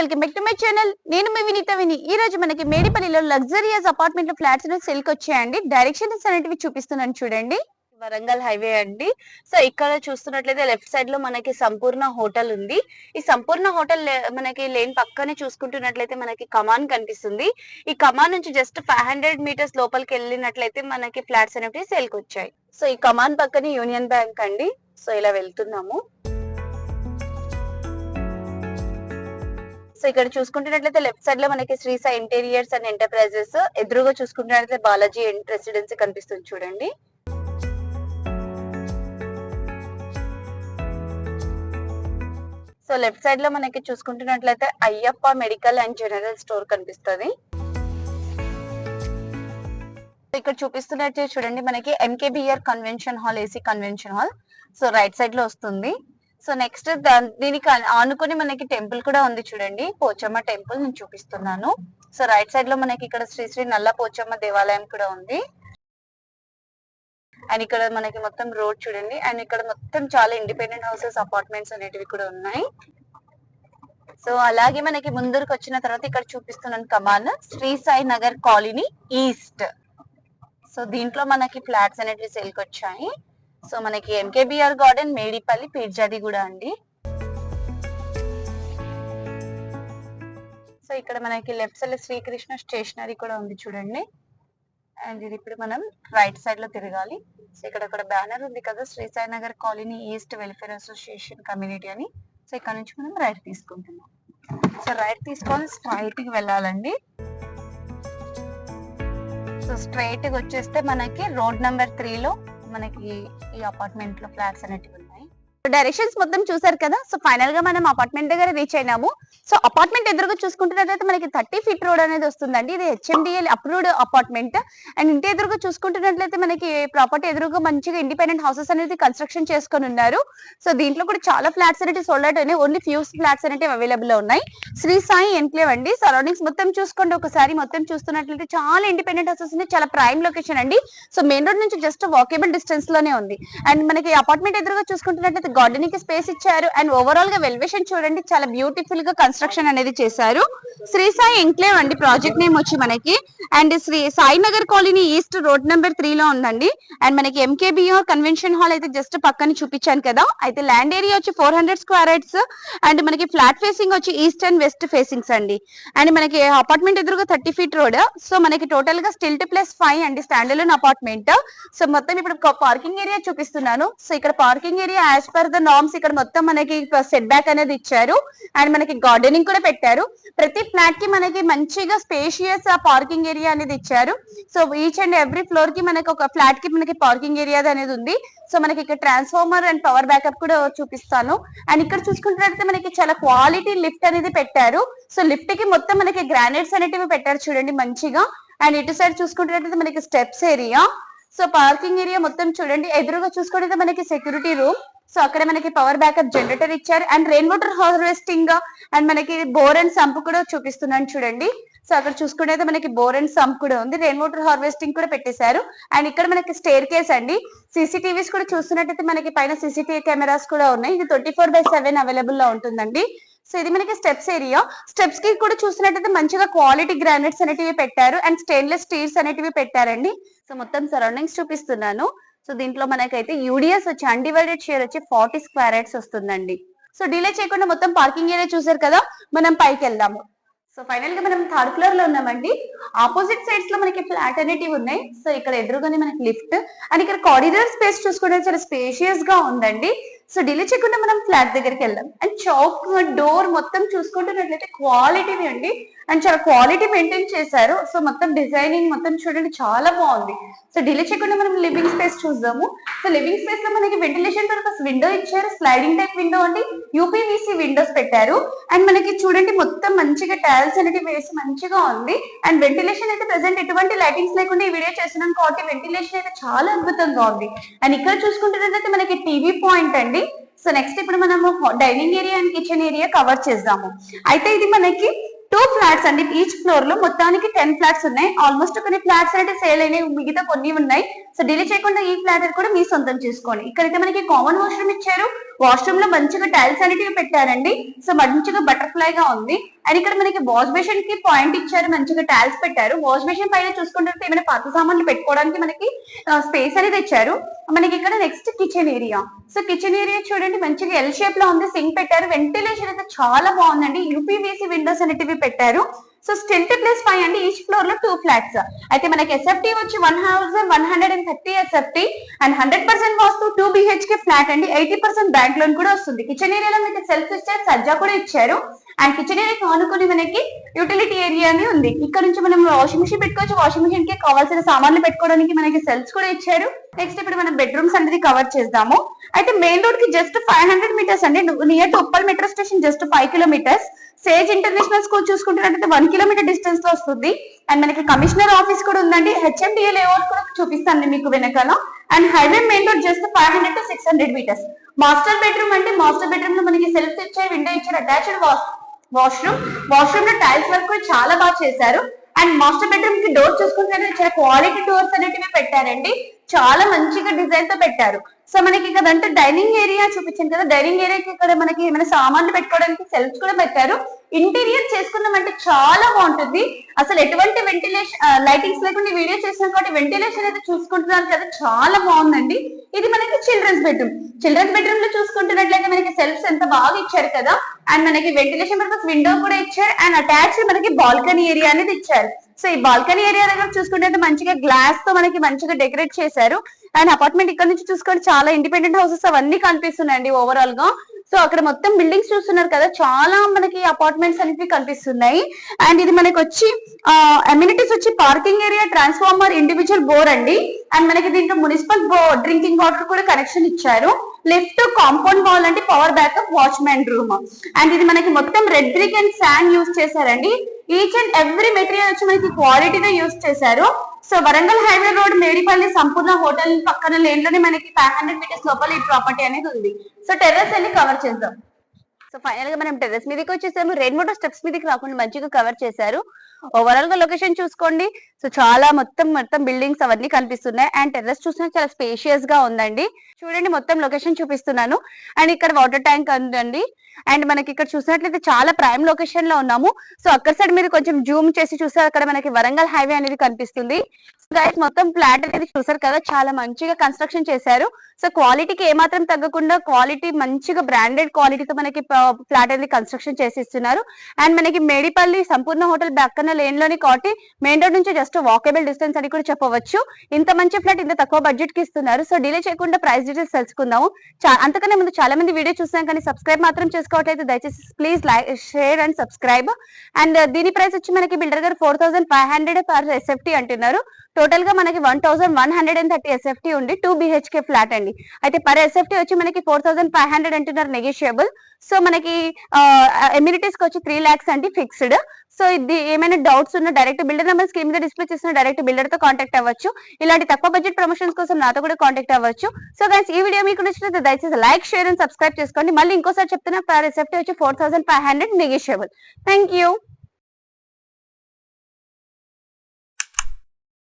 Welcome back to my channel నేను మీ వినీత విని. ఈ రోజు మనకి మేడిపల్లిలో లగ్జరియస్ అపార్ట్మెంట్ ఫ్లాట్స్ సెల్ వచ్చాయండి. డైరెక్షన్స్ అనేటివి చూపిస్తున్నాను చూడండి. వరంగల్ హైవే అండి. సో ఇక్కడ చూస్తున్నట్లయితే లెఫ్ట్ సైడ్లో మనకి సంపూర్ణ హోటల్ ఉంది. ఈ సంపూర్ణ హోటల్ మనకి లేన్ పక్కనే చూసుకుంటున్నట్లయితే మనకి కమాన్ కనిపిస్తుంది. ఈ కమాన్ నుంచి జస్ట్ ఫైవ్ హండ్రెడ్ మీటర్స్ లోపలికి వెళ్ళినట్లయితే మనకి ఫ్లాట్స్ అనేవి సేల్కి వచ్చాయి. సో ఈ కమాన్ పక్కనే యూనియన్ బ్యాంక్ అండి. సో ఇలా వెళ్తున్నాము. సో ఇక్కడ చూసుకుంటున్నట్లయితే లెఫ్ట్ సైడ్లో మనకి Shri Sai interiors and enterprises ఎదురుగా చూసుకుంటున్నట్లయితే బాలాజీ రెసిడెన్సీ కనిపిస్తుంది చూడండి. సో లెఫ్ట్ సైడ్లో మనకి చూసుకుంటున్నట్లయితే Ayyappa medical and general store కనిపిస్తుంది. ఇక్కడ చూపిస్తున్నట్టు చూడండి మనకి MKBR convention hall AC convention hall so right సైడ్లో వస్తుంది. సో నెక్స్ట్ దీనికి ఆనుకుని ఆనుకొని మనకి టెంపుల్ కూడా ఉంది చూడండి. పోచమ్మ టెంపుల్ నేను చూపిస్తున్నాను. సో రైట్ సైడ్లో మనకి ఇక్కడ శ్రీ శ్రీ నల్ల పోచమ్మ దేవాలయం కూడా ఉంది. అండ్ ఇక్కడ మనకి మొత్తం రోడ్ చూడండి. అండ్ ఇక్కడ మొత్తం చాలా ఇండిపెండెంట్ హౌసెస్ అపార్ట్మెంట్స్ అనేటివి కూడా ఉన్నాయి. సో అలాగే మనకి ముందరకు వచ్చిన తర్వాత ఇక్కడ చూపిస్తున్నాను come on. Shri Sai Nagar colony east. So దీంట్లో మనకి ఫ్లాట్స్ అనేటివి సేల్కి వచ్చాయి. సో మనకి ఎంకేబిఆర్ గార్డెన్ మేడిపల్లి పీర్జాది కూడా అండి. సో ఇక్కడ మనకి లెఫ్ట్ సైడ్ శ్రీకృష్ణ స్టేషనరీ కూడా ఉంది చూడండి. అండ్ ఇది ఇప్పుడు మనం రైట్ సైడ్లో తిరగాలి. సో ఇక్కడ ఒక బ్యానర్ ఉంది కదా Shri Sai colony east welfare association community అని. సో ఇక్కడ నుంచి మనం రైట్ తీసుకుంటున్నాం. సో రైట్ తీసుకొని స్ట్రైట్కి వెళ్ళాలండి. సో స్ట్రైట్ వచ్చేస్తే మనకి రోడ్ నెంబర్ త్రీలో మనకి ఈ అపార్ట్మెంట్లో ఫ్లాట్స్ అనేటివి డైరెక్షన్స్ మొత్తం చూసారు కదా? సో ఫైనల్గా మనం అపార్ట్మెంట్ దగ్గర రీచ్ అయినాము. సో అపార్ట్మెంట్ ఎదురుగా చూసుకుంటున్నట్లయితే మనకి థర్టీ ఫీట్ రోడ్ అనేది వస్తుందండి. ఇది హెచ్ఎండిఎల్ అప్రూవ్డ్ అపార్ట్మెంట్ అండ్ ఇంటి ఎదురుగా చూసుకుంటున్నట్లయితే మనకి ప్రాపర్టీ ఎదురుగా మంచిగా ఇండిపెండెంట్ హౌసెస్ అనేది కన్స్ట్రక్షన్ చేసుకొని ఉన్నారు. సో దీంట్లో కూడా చాలా ఫ్లాట్స్ అనేవి సోల్డ్ అవుట్ అయినాయి. ఓన్లీ ఫ్యూ ఫ్లాట్స్ అనేవి అవైలబుల్ ఉన్నాయి. శ్రీ సాయి ఎన్క్లేవ్ అండి. సరౌండింగ్స్ మొత్తం చూసుకోండి. ఒకసారి మొత్తం చూస్తున్నట్లయితే చాలా ఇండిపెండెంట్ హౌసెస్ ఉన్నాయి. చాలా ప్రైమ్ లొకేషన్ అండి. సో మెయిన్ రోడ్ నుంచి జస్ట్ వాకేబుల్ డిస్టెన్స్లోనే ఉంది. అండ్ మనకి అపార్ట్మెంట్ ఎదురుగా చూసుకుంటున్నట్లయితే గార్డెనింగ్కి స్పేస్ ఇచ్చారు. అండ్ ఓవరాల్గా వెల్వేషన్ చూడండి చాలా బ్యూటిఫుల్గా కన్స్ట్రక్షన్ అనేది చేశారు. శ్రీ సాయి ఎంక్లేవ్ అండి ప్రాజెక్ట్ నేమ్ వచ్చి మనకి. And Shri Sai Nagar colony east road number three లో ఉందండి. అండ్ మనకి ఎంకేబిఆర్ కన్వెన్షన్ హాల్ అయితే జస్ట్ పక్కన చూపించాను కదా. అయితే ల్యాండ్ ఏరియా వచ్చి four hundred square yards and మనకి ఫ్లాట్ ఫేసింగ్ వచ్చి ఈస్ట్ అండ్ వెస్ట్ ఫేసింగ్స్ అండి. అండ్ మనకి అపార్ట్మెంట్ ఎదురుగా థర్టీ ఫీట్ రోడ్. సో మనకి టోటల్గా స్టిల్ట్ ప్లస్ ఫైవ్ అండి స్టాండర్లోన్ అపార్ట్మెంట్. సో మొత్తం ఇప్పుడు పార్కింగ్ ఏరియా చూపిస్తున్నాను. సో ఇక్కడ parking area as per the norms ఇక్కడ మొత్తం మనకి సెట్ బ్యాక్ అనేది ఇచ్చారు. అండ్ మనకి గార్డెనింగ్ కూడా పెట్టారు. ప్రతి ఫ్లాట్కి మనకి మంచిగా స్పేషియస్ పార్కింగ్ ఏరియా అనేది ఇచ్చారు. సో ఈచ్ అండ్ ఎవ్రీ ఫ్లోర్కి మనకి ఒక ఫ్లాట్కి మనకి పార్కింగ్ ఏరియా అనేది ఉంది. సో మనకి ఇక్కడ ట్రాన్స్ఫార్మర్ అండ్ పవర్ బ్యాకప్ కూడా చూపిస్తాను. అండ్ ఇక్కడ చూసుకుంటున్నట్లయితే మనకి చాలా క్వాలిటీ లిఫ్ట్ అనేది పెట్టారు. సో లిఫ్ట్కి మొత్తం మనకి గ్రానైట్స్ అనేటివి పెట్టారు చూడండి మంచిగా. అండ్ ఇటు సైడ్ చూసుకుంటున్నట్లయితే మనకి steps area so parking area మొత్తం చూడండి. ఎదురుగా చూసుకుంటే మనకి సెక్యూరిటీ రూమ్ సో అక్కడ మనకి పవర్ బ్యాకప్ జనరేటర్ ఇచ్చారు. And rain water harvesting and మనకి బోర్ అండ్ సంప్ కూడా చూపిస్తున్నాను చూడండి. సో అక్కడ చూసుకుంటే మనకి బోర్ అండ్ సంప్ కూడా ఉంది. రెయిన్ వాటర్ హార్వెస్టింగ్ కూడా పెట్టేశారు. అండ్ ఇక్కడ మనకి స్టేర్ కేస్ అండి. సీసీటీవీస్ కూడా చూస్తున్నట్టయితే మనకి పైన సీసీటీవీ కెమెరాస్ కూడా ఉన్నాయి. ఇది ట్వంటీ ఫోర్ బై సెవెన్ అవైలబుల్లో ఉంటుందండి. సో ఇది మనకి స్టెప్స్ ఏరియా స్టెప్స్కి కూడా చూసినట్టయితే మంచిగా క్వాలిటీ గ్రానైట్స్ అనేటివి పెట్టారు. అండ్ స్టెయిన్లెస్ స్టీల్స్ అనేటివి పెట్టారండి. సో మొత్తం సరౌండింగ్స్ చూపిస్తున్నాను. సో దీంట్లో మనకైతే యూడిఎస్ వచ్చి అన్డివైడెడ్ షేర్ వచ్చి ఫార్టీ స్క్వేర్ యార్డ్స్ వస్తుందండి. సో డిలే చేయకుండా మొత్తం పార్కింగ్ ఏరియా చూసారు కదా మనం పైకి వెళ్దాము. సో ఫైనల్గా మనం థర్డ్ ఫ్లోర్లో ఉన్నామండి. ఆపోజిట్ సైడ్స్లో మనకి ఫ్లాట్ అనేటివి ఉన్నాయి. సో ఇక్కడ ఎదురుగానే మనకి లిఫ్ట్ అండ్ ఇక్కడ కారిడార్ స్పేస్ చూసుకుంటే చాలా స్పేషియస్గా ఉందండి. సో డిలే చేయకుండా మనం ఫ్లాట్ దగ్గరికి వెళ్దాం. అండ్ చౌక్ డోర్ మొత్తం చూసుకుంటున్నట్లయితే క్వాలిటీవి అండి. అండ్ చాలా క్వాలిటీ మెయింటైన్ చేశారు. సో మొత్తం డిజైనింగ్ మొత్తం చూడండి చాలా బాగుంది. సో డిలే చేయకుండా మనం లివింగ్ స్పేస్ చూద్దాము. సో లివింగ్ స్పేస్లో మనకి వెంటిలేషన్ పర్పస్ విండో ఇచ్చారు. స్లైడింగ్ టైప్ విండో అండి. యూపీవీసీ విండోస్ పెట్టారు. అండ్ మనకి చూడండి మొత్తం మంచిగా టైల్స్ అనేది వేసి మంచిగా ఉంది. అండ్ వెంటిలేషన్ అయితే ప్రెసెంట్ ఎటువంటి లైటింగ్స్ లేకుండా ఈ వీడియో చేస్తున్నాం. కాబట్టి వెంటిలేషన్ అయితే చాలా అద్భుతంగా ఉంది. అండ్ ఇక్కడ చూసుకుంటున్నట్లయితే మనకి టీవీ పాయింట్ అండి. సో నెక్స్ట్ ఇప్పుడు మనము dining area and kitchen area cover చేద్దాము. అయితే ఇది మనకి టూ ఫ్లాట్స్ అండి. ఈచ్ ఫ్లోర్లో మొత్తానికి టెన్ ఫ్లాట్స్ ఉన్నాయి. ఆల్మోస్ట్ కొన్ని ఫ్లాట్స్ అయితే సేల్ అయినాయి. మిగతా కొన్ని ఉన్నాయి. సో డిలే చేయకుండా ఈ ఫ్లాట్ కూడా మీ సొంతం చేసుకోండి. ఇక్కడైతే మనకి కామన్ వాష్రూమ్ ఇచ్చారు. వాష్రూమ్లో మంచిగా టైల్స్ అనేటివి పెట్టారండి. సో మంచిగా బటర్ఫ్లై గా ఉంది. అండ్ ఇక్కడ మనకి వాష్ బేసిన్కి పాయింట్ ఇచ్చారు మంచిగా టాల్స్ పెట్టారు. వాష్ బేషన్ పైన చూసుకుంటే ఏమైనా పాత సామాన్లు పెట్టుకోవడానికి మనకి స్పేస్ అనేది ఇచ్చారు. మనకి ఇక్కడ next kitchen area so kitchen area చూడండి మంచిగా ఎల్ షేప్లో ఉంది సింక్ పెట్టారు. వెంటిలేషన్ అయితే చాలా బాగుందండి. యూపీవీసీ విండోస్ అనేటివి పెట్టారు. సో స్టెంట్ ప్లస్ ఫైవ్ అండి. ఈచ్ ఫ్లోర్లో టూ ఫ్లాట్స్ అయితే మనకి ఎస్ఎఫ్టీ వచ్చి one thousand one hundred and thirty SFT and hundred percent vastu two BHK flat అండి. ఎయిటీ పర్సెంట్ బ్యాంక్ లోన్ కూడా వస్తుంది. కిచెన్ ఏరియాలో మీకు సెల్ఫ్ ఇచ్చారు సజ్జా కూడా ఇచ్చారు. అండ్ కిచెన్ ఏరియా ఆనుకొని మనకి యూటిలిటీ ఏరియా అని ఉంది. ఇక్కడ నుంచి మనం వాషింగ్ మిషన్ పెట్టుకోవచ్చు. వాషింగ్ మిషన్కి కావాల్సిన సామాన్లు పెట్టుకోవడానికి మనకి సెల్స్ కూడా ఇచ్చారు. నెక్స్ట్ ఇప్పుడు మనం బెడ్రూమ్స్ అనేది కవర్ చేద్దాము. అయితే మెయిన్ రోడ్కి జస్ట్ ఫైవ్ హండ్రెడ్ మీటర్స్ అండి. Near to Uppal metro station just five kilometres Sage international school చూసుకుంటున్నట్టయితే one kilometre డిస్టెన్స్లో వస్తుంది. అండ్ మనకి కమిషనర్ ఆఫీస్ కూడా ఉందండి. హెచ్ఎండిఏ లేఅవుట్ కూడా చూపిస్తాను మీకు వెనకాల. And highway main road just five hundred to six hundred metres master bedroom అంటే మాస్టర్ బెడ్రూమ్లో మనకి సెల్ఫ్ ఇచ్చే విండో ఇచ్చారు అటాచ్డ్ వాష్ వాష్రూమ్ వాష్రూమ్లో టైల్స్ వర్క్ కూడా చాలా బాగా చేశారు. అండ్ మాస్టర్ బెడ్రూమ్కి డోర్ చూసుకుంటే చాలా క్వాలిటీ డోర్స్ అనేటివి పెట్టారండి. చాలా మంచిగా డిజైన్తో పెట్టారు. సో మనకి ఇక్కడ అంటే డైనింగ్ ఏరియా చూపించాను కదా డైనింగ్ ఏరియాకి ఇక్కడ మనకి ఏమైనా సామాన్లు పెట్టుకోవడానికి సెల్ఫ్ కూడా పెట్టారు. ఇంటీరియర్ చేసుకున్నామంటే చాలా బాగుంటుంది. అసలు ఎటువంటి వెంటిలేషన్ లైటింగ్స్ లేకుండా వీడియో చేసినాం కాబట్టి వెంటిలేషన్ అయితే చూసుకుంటున్నారు కదా చాలా బాగుందండి. ఇది మనకి చిల్డ్రన్స్ బెడ్రూమ్ చిల్డ్రన్స్ బెడ్రూమ్లో చూసుకుంటున్నట్లయితే మనకి సెల్ఫ్స్ ఎంత బాగా ఇచ్చారు కదా అండ్ మనకి వెంటిలేషన్ పర్పస్ విండో కూడా ఇచ్చారు అండ్ అటాచ్ మనకి బాల్కనీ ఏరియా అనేది ఇచ్చారు. సో ఈ బాల్కనీ ఏరియా దగ్గర చూసుకుంటే మంచిగా గ్లాస్తో మనకి మంచిగా డెకరేట్ చేశారు. అండ్ అపార్ట్మెంట్ ఇక్కడ నుంచి చూసుకుంటే చాలా ఇండిపెండెంట్ హౌసెస్ అవన్నీ కనిపిస్తున్నాయండి ఓవరాల్గా. సో అక్కడ మొత్తం బిల్డింగ్స్ చూస్తున్నారు కదా చాలా మనకి అపార్ట్మెంట్స్ అనేవి కనిపిస్తున్నాయి. అండ్ ఇది మనకి వచ్చి అమ్యూనిటీస్ వచ్చి parking area transformer individual bore అండి. అండ్ మనకి దీంట్లో మున్సిపల్ డ్రింకింగ్ వాటర్ కూడా కనెక్షన్ ఇచ్చారు. లిఫ్ట్ కాంపౌండ్ వాల్ అంటే power backup watchman room and ఇది మనకి మొత్తం red brick and sand use చేశారండి. ఈచ్ అండ్ ఎవ్రీ మెటీరియల్ వచ్చి మనకి క్వాలిటీగా యూస్ చేశారు. So Warangal highway road Medipalli Sampoorna hotel పక్కన లేన్లోనే మనకి ఫైవ్ హండ్రెడ్ మీటర్స్ లోపల ఈ ప్రాపర్టీ అనేది ఉంది. సో టెర్రస్ అన్ని కవర్ చేద్దాం. సో ఫైనల్గా మనం టెర్రస్ మీదకి వచ్చేసాము. రెండు మూడు స్టెప్స్ మీదకి రాకుండా మంచిగా కవర్ చేశారు. ఓవరాల్గా లొకేషన్ చూసుకోండి. సో చాలా మొత్తం మొత్తం బిల్డింగ్స్ అవన్నీ కనిపిస్తున్నాయి. అండ్ టెర్రస్ చూసినా చాలా స్పేషియస్గా ఉందండి. చూడండి మొత్తం లొకేషన్ చూపిస్తున్నాను. అండ్ ఇక్కడ వాటర్ ట్యాంక్ ఉందండి. అండ్ మనకి ఇక్కడ చూసినట్లయితే చాలా ప్రైమ్ లొకేషన్లో ఉన్నాము. సో అక్కడ సైడ్ మీరు కొంచెం జూమ్ చేసి చూస్తే అక్కడ మనకి వరంగల్ హైవే అనేది కనిపిస్తుంది. గైస్ మొత్తం ఫ్లాట్ అనేది చూసారు కదా చాలా మంచిగా కన్స్ట్రక్షన్ చేశారు. సో క్వాలిటీకి ఏమాత్రం తగ్గకుండా క్వాలిటీ మంచిగా బ్రాండెడ్ క్వాలిటీతో మనకి ఫ్లాట్ అనేది కన్స్ట్రక్షన్ చేసి ఇస్తున్నారు అండ్ మనకి మేడిపల్లి సంపూర్ణ హోటల్ పక్కన లేన్లోని కాబట్టి మెయిన్ రోడ్ నుంచి జస్ట్ వాకబుల్ డిస్టెన్స్ అని కూడా చెప్పవచ్చు. ఇంత మంచి ఫ్లాట్ ఇంత తక్కువ బడ్జెట్కి ఇస్తున్నారు. సో డిలే చేయకుండా ప్రైస్ డీటెయిల్స్ తెలుసుకుందాము. అంతకనే అంతకన్నా ముందు చాలా మంది వీడియో చూసాం కానీ సబ్స్క్రైబ్ మాత్రం చేసుకోవట్లేదు దయచేసి please like share and subscribe and దీని ప్రైస్ వచ్చి మనకి బిల్డర్ గారు four thousand five hundred per SFT అంటున్నారు. టోటల్గా మనకి one thousand one hundred and thirty SFT ఉంది టూ బిహెచ్కే ఫ్లాట్ అండి. అయితే పర్ ఎస్ఎఫ్టీ వచ్చి మనకి ఫోర్ థౌసండ్ ఫైవ్ హండ్రెడ్ అంటున్నారు నెగోషియబుల్ సో మనకి uh, ఎమ్యూనిటీస్కి వచ్చి త్రీ లాక్స్ అండి ఫిక్స్డ్ సో ఇది ఏమైనా డౌట్స్ ఉన్న డైరెక్ట్ బిల్డర్ నెంబర్ స్క్రీన్ మీద డిస్ప్లే చేసిన డైరెక్ట్ బిల్డర్తో కాంటాక్ట్ అవ్వచ్చు. ఇలాంటి తక్కువ బడ్జెట్ ప్రమోషన్స్ కోసం నాతో కూడా కాంటాక్ట్ అవ్వచ్చు. సో గైస్ ఈ వీడియో మీకు నచ్చినట్లయితే దయచేసి లైక్ షేర్ అండ్ సబ్స్క్రైబ్ చేసుకోండి. మళ్ళీ ఇంకోసారి చెప్తున్నా పర్ వచ్చి four thousand five hundred negotiable thank you